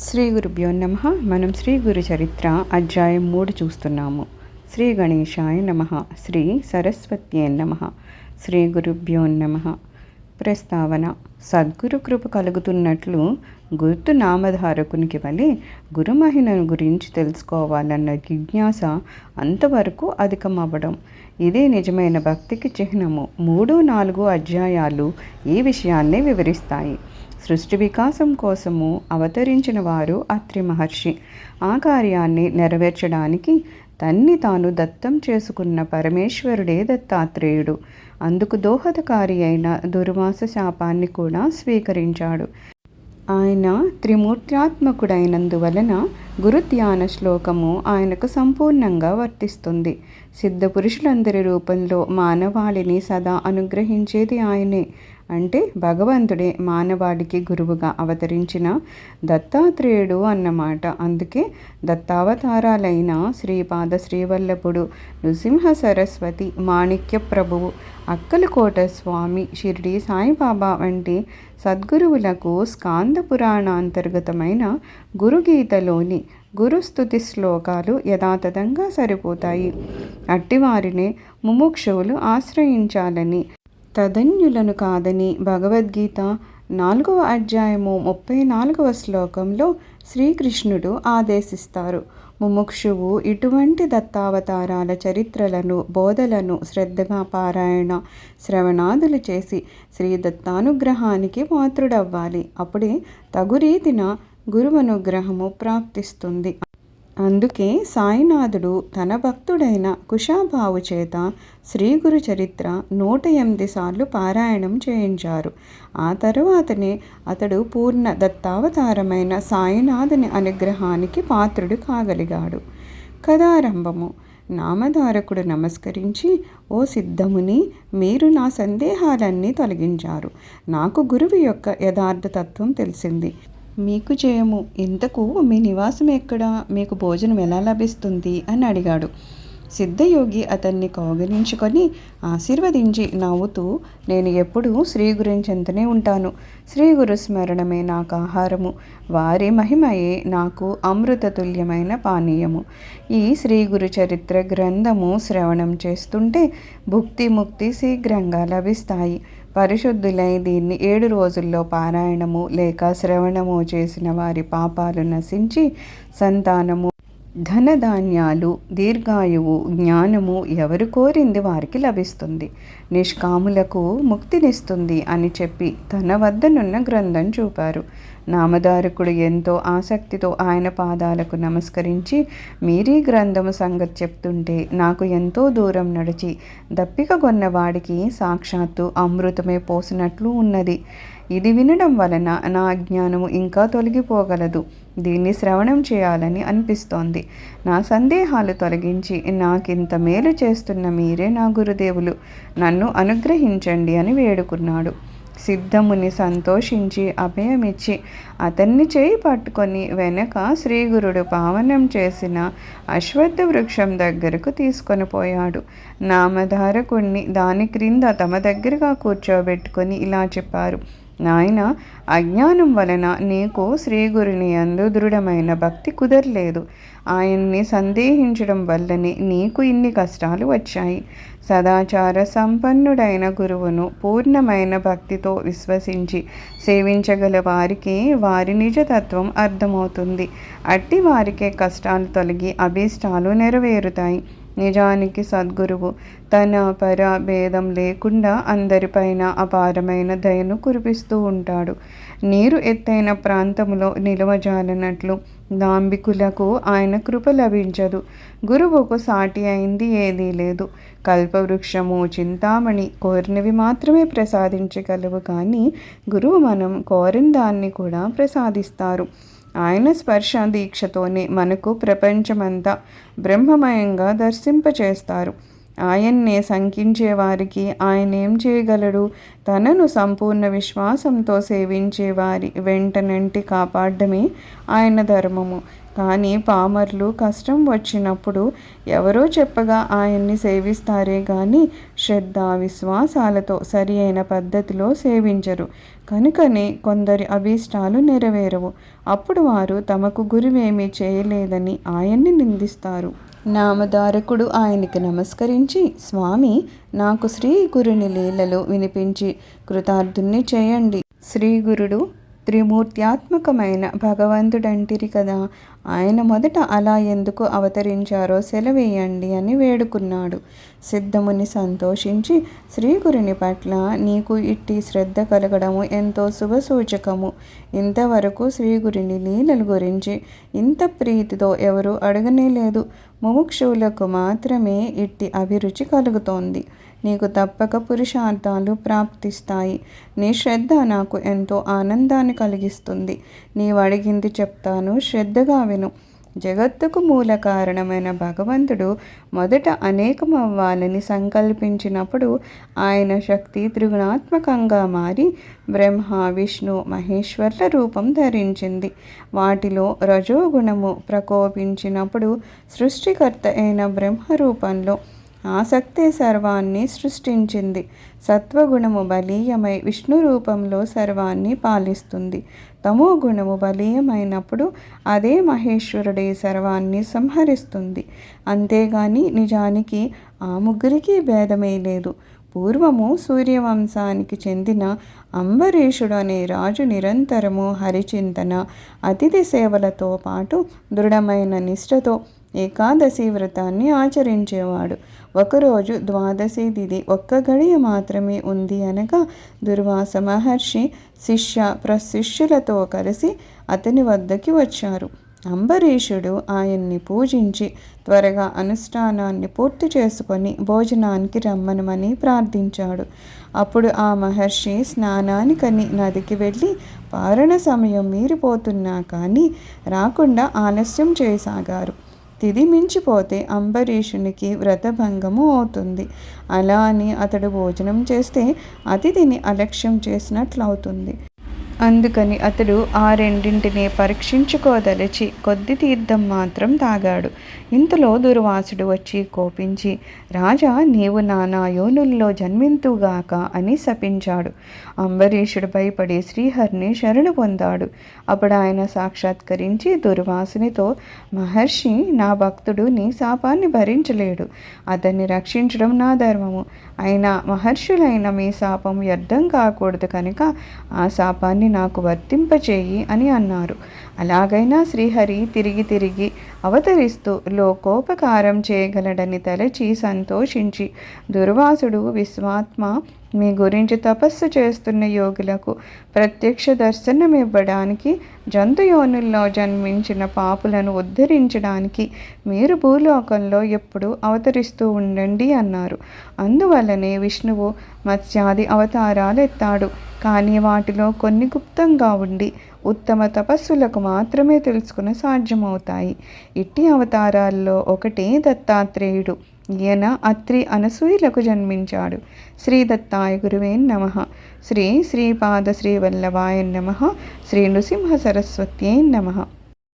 శ్రీ గురుభ్యో నమ. మనం శ్రీ గురు చరిత్ర అధ్యాయం మూడు చూస్తున్నాము. శ్రీ గణేశాయ నమ. శ్రీ సరస్వత్యే నమ. శ్రీ గురుభ్యో నమ. ప్రస్తావన సద్గురు కృప కలుగుతున్నట్లు గుర్తు నామధారకునికి వలె గురుమహిమను గురించి తెలుసుకోవాలన్న జిజ్ఞాస అంతవరకు అధికమవ్వడం. ఇదే నిజమైన భక్తికి చిహ్నము. మూడు నాలుగు అధ్యాయాలు ఈ విషయాన్నే వివరిస్తాయి. సృష్టి వికాసం కోసము అవతరించిన వారు అత్రి మహర్షి. ఆ కార్యాన్ని నెరవేర్చడానికి తన్ని తాను దత్తం చేసుకున్న పరమేశ్వరుడే దత్తాత్రేయుడు. అందుకు దోహదకారి అయిన దుర్వాస శాపాన్ని కూడా స్వీకరించాడు. ఆయన త్రిమూర్త్యాత్మకుడైనందువలన గురు ధ్యాన శ్లోకము ఆయనకు సంపూర్ణంగా వర్తిస్తుంది. సిద్ధ పురుషులందరి రూపంలో మానవాళిని సదా అనుగ్రహించేది ఆయనే. అంటే భగవంతుడే మానవాడికి గురువుగా అవతరించిన దత్తాత్రేయుడు అన్నమాట. అందుకే దత్తావతారాలైన శ్రీపాద శ్రీవల్లభుడు నృసింహ సరస్వతి మాణిక్య ప్రభువు అక్కలకోట స్వామి షిరిడి సాయిబాబా వంటి సద్గురువులకు స్కాంద పురాణాంతర్గతమైన గురుగీతలోని గురుస్థుతి శ్లోకాలు యథాతథంగా సరిపోతాయి. అట్టివారిని ముముక్షువులు ఆశ్రయించాలని తదన్యులను కాదని భగవద్గీత నాలుగవ అధ్యాయము ముప్పై నాలుగవ శ్లోకంలో శ్రీకృష్ణుడు ఆదేశిస్తారు. ముముక్షువు ఇటువంటి దత్తావతారాల చరిత్రలను బోధలను శ్రద్ధగా పారాయణ శ్రవణాదులు చేసి శ్రీ దత్తానుగ్రహానికి పాత్రుడవ్వాలి అప్పుడే తగు రీతిన గురువనుగ్రహము ప్రాప్తిస్తుంది. అందుకే సాయినాథుడు తన భక్తుడైన కుషాబావు చేత శ్రీ గురు చరిత్ర నూట ఎనిమిది సార్లు పారాయణం చేయించారు. ఆ తరువాతనే అతడు పూర్ణ దత్తావతారమైన సాయినాథుని అనుగ్రహానికి పాత్రుడు కాగలిగాడు. కథారంభము. నామధారకుడు నమస్కరించి ఓ సిద్ధముని మీరు నా సందేహాలన్నీ తొలగించారు. నాకు గురువు యొక్క యథార్థ తత్వం తెలిసింది. మీకు జయము ఇంతకు మీ నివాసం ఎక్కడ? మీకు భోజనం ఎలా లభిస్తుంది? అని అడిగాడు. సిద్ధయోగి అతన్ని కౌగిలించుకొని ఆశీర్వదించి నవ్వుతూ నేను ఎప్పుడూ శ్రీ గురించెంతనే ఉంటాను. శ్రీ గురు స్మరణమే నాకు ఆహారము. వారి మహిమయే నాకు అమృతతుల్యమైన పానీయము. ఈ శ్రీ గురు చరిత్ర గ్రంథము శ్రవణం చేస్తుంటే భుక్తి ముక్తి శీఘ్రంగా లభిస్తాయి. పరిశుద్ధులై దీన్ని ఏడు రోజుల్లో పారాయణము లేక శ్రవణము చేసిన వారి పాపాలు నశించి సంతానము ధనధాన్యాలు దీర్ఘాయువు జ్ఞానము ఎవరు కోరింది వారికి లభిస్తుంది. నిష్కాములకు ముక్తినిస్తుంది అని చెప్పి తన వద్దనున్న గ్రంథం చూపారు. నామధారకుడు ఎంతో ఆసక్తితో ఆయన పాదాలకు నమస్కరించి మీరీ గ్రంథము సంగతి చెప్తుంటే నాకు ఎంతో దూరం నడిచి దప్పిక కొన్నవాడికి సాక్షాత్తు అమృతమే పోసినట్లు ఉన్నది. ఇది వినడం వలన నా అజ్ఞానము ఇంకా తొలగిపోగలదు. దీన్ని శ్రవణం చేయాలని అనిపిస్తోంది. నా సందేహాలు తొలగించి నాకింత మేలు చేస్తున్న మీరే నా గురుదేవులు. నన్ను అనుగ్రహించండి అని వేడుకున్నాడు. సిద్ధముని సంతోషించి అభయమిచ్చి అతన్ని చేయి పట్టుకొని వెనక శ్రీగురుడు పావనం చేసిన అశ్వత్థ వృక్షం దగ్గరకు తీసుకొని పోయాడు. నామధారకుణ్ణి దాని క్రింద తమ దగ్గరగా కూర్చోబెట్టుకొని ఇలా చెప్పారు. నాయన అజ్ఞానం వలన నీకు శ్రీగురుని అందు దృఢమైన భక్తి కుదరలేదు. ఆయన్ని సందేహించడం వల్లనే నీకు ఇన్ని కష్టాలు వచ్చాయి. సదాచార సంపన్నుడైన గురువును పూర్ణమైన భక్తితో విశ్వసించి సేవించగల వారికి వారి నిజతత్వం అర్థమవుతుంది. అట్టి వారికే కష్టాలు తొలగి అభీష్టాలు నెరవేరుతాయి. నిజానికి సద్గురువు. తన పర భేదం లేకుండా అందరిపైన అపారమైన దయను కురిపిస్తూ ఉంటాడు. నీరు ఎత్తైన ప్రాంతంలో నిలవజాలనట్లు దాంబికులకు ఆయన కృప లభించదు. గురువుకు సాటి అయింది ఏదీ లేదు. కల్పవృక్షము చింతామణి కోరినవి మాత్రమే ప్రసాదించగలవు కానీ గురువు మనం కోరిన దాన్ని కూడా ప్రసాదిస్తారు. ఆయన స్పర్శ దీక్షతోనే మనకు ప్రపంచమంతా బ్రహ్మమయంగా దర్శింపచేస్తారు. ఆయన్నే శంకించే వారికి ఆయన ఏం చేయగలడు? తనను సంపూర్ణ విశ్వాసంతో సేవించే వారి వెంటనంటి కాపాడమే ఆయన ధర్మము. కానీ పామర్లు కష్టం వచ్చినప్పుడు ఎవరో చెప్పగా ఆయన్ని సేవిస్తారే కానీ శ్రద్ధ విశ్వాసాలతో సరి అయిన పద్ధతిలో సేవించరు. కనుకనే కొందరి అభీష్టాలు నెరవేరవు. అప్పుడు వారు తమకు గురువేమీ చేయలేదని ఆయన్ని నిందిస్తారు. నామధారకుడు ఆయనకి నమస్కరించి స్వామి నాకు శ్రీ గురుని లీలలో వినిపించి కృతార్థుణ్ణి చేయండి. శ్రీ గురుడు త్రిమూర్త్యాత్మకమైన భగవంతుడంటిరి కదా ఆయన మొదట అలా ఎందుకు అవతరించారో సెలవేయండి అని వేడుకున్నాడు. సిద్ధముని సంతోషించి శ్రీగురుని పట్ల నీకు ఇట్టి శ్రద్ధ కలగడము ఎంతో శుభసూచకము. ఇంతవరకు శ్రీగురిని లీలల గురించి ఇంత ప్రీతితో ఎవరు అడగనే లేదు ముముక్షువులకు మాత్రమే ఇట్టి అభిరుచి కలుగుతోంది. నీకు తప్పక పురుషార్థాలు ప్రాప్తిస్తాయి. నీ శ్రద్ధ నాకు ఎంతో ఆనందాన్ని కలిగిస్తుంది. నీవు అడిగింది చెప్తాను శ్రద్ధగా విను జగత్తుకు మూల కారణమైన భగవంతుడు మొదట అనేకమవ్వాలని సంకల్పించినప్పుడు ఆయన శక్తి త్రిగుణాత్మకంగా మారి బ్రహ్మ విష్ణు మహేశ్వర్ల రూపం ధరించింది. వాటిలో రజోగుణము ప్రకోపించినప్పుడు సృష్టికర్త అయిన బ్రహ్మ రూపంలో ఆసక్తే సర్వాన్ని సృష్టించింది. సత్వగుణము బలీయమై విష్ణు రూపంలో సర్వాన్ని పాలిస్తుంది. తమో గుణము బలీయమైనప్పుడు అదే మహేశ్వరుడే సర్వాన్ని సంహరిస్తుంది. అంతేగాని నిజానికి ఆ ముగ్గురికి భేదమే లేదు. పూర్వము సూర్యవంశానికి చెందిన అంబరీషుడు అనే రాజు నిరంతరము హరిచింతన అతిథి సేవలతో పాటు దృఢమైన నిష్ఠతో ఏకాదశి వ్రతాన్ని ఆచరించేవాడు. ఒకరోజు ద్వాదశి తిథి ఒక్క గడియ మాత్రమే ఉంది అనగా దుర్వాస మహర్షి శిష్య ప్రశిష్యులతో కలిసి అతని వద్దకి వచ్చారు. అంబరీషుడు ఆయన్ని పూజించి త్వరగా అనుష్ఠానాన్ని పూర్తి చేసుకొని భోజనానికి రమ్మనమని ప్రార్థించాడు. అప్పుడు ఆ మహర్షి స్నానానికని నదికి వెళ్ళి పారణ సమయం మీరిపోతున్నా కానీ రాకుండా ఆలస్యం చేయసాగారు. తిది మించిపోతే అంబరీషునికి వ్రతభంగము అవుతుంది. అలా అని అతడు భోజనం చేస్తే అతిథిని అలక్ష్యం చేసినట్లవుతుంది. అందుకని అతడు ఆ రెండింటిని పరీక్షించుకోదలిచి కొద్ది తీర్థం మాత్రం తాగాడు. ఇంతలో దుర్వాసుడు వచ్చి కోపించి రాజా నీవు నానా యోనుల్లో జన్మింతుగాక అని శపించాడు. అంబరీషుడు భయపడి శ్రీహరిని శరణు పొందాడు. అప్పుడు ఆయన సాక్షాత్కరించి దుర్వాసునితో మహర్షి నా భక్తుడు నీ శాపాన్ని భరించలేడు. అతన్ని రక్షించడం నా ధర్మము. అయినా మహర్షులైన మీ శాపం వ్యర్థం కాకూడదు కనుక ఆ శాపాన్ని నాకు వర్తింపచేయి అని అన్నారు. అలాగైనా శ్రీహరి తిరిగి తిరిగి అవతరిస్తూ లోకోపకారం చేయగలడని తలచి సంతోషించి దుర్వాసుడు విశ్వాత్మ మీ గురించి తపస్సు చేస్తున్న యోగులకు ప్రత్యక్ష దర్శనం ఇవ్వడానికి జంతుయోనుల్లో జన్మించిన పాపులను ఉద్ధరించడానికి మీరు భూలోకంలో ఎప్పుడూ అవతరిస్తూ ఉండండి అన్నారు. అందువల్లనే విష్ణువు మత్స్యాది అవతారాలు ఎత్తాడు కానీ వాటిలో కొన్ని గుప్తంగా ఉండి ఉత్తమ తపస్సులకు మాత్రమే తెలుసుకుని సాధ్యమవుతాయి. ఇట్టి అవతారాల్లో ఒకటే దత్తాత్రేయుడు. ఈయన అత్రి అనసూయులకు జన్మించాడు. శ్రీ దత్తాయ గురువే నమ. శ్రీ శ్రీపాద శ్రీవల్లభాయ నమ. శ్రీ నృసింహ సరస్వత్యే నమ.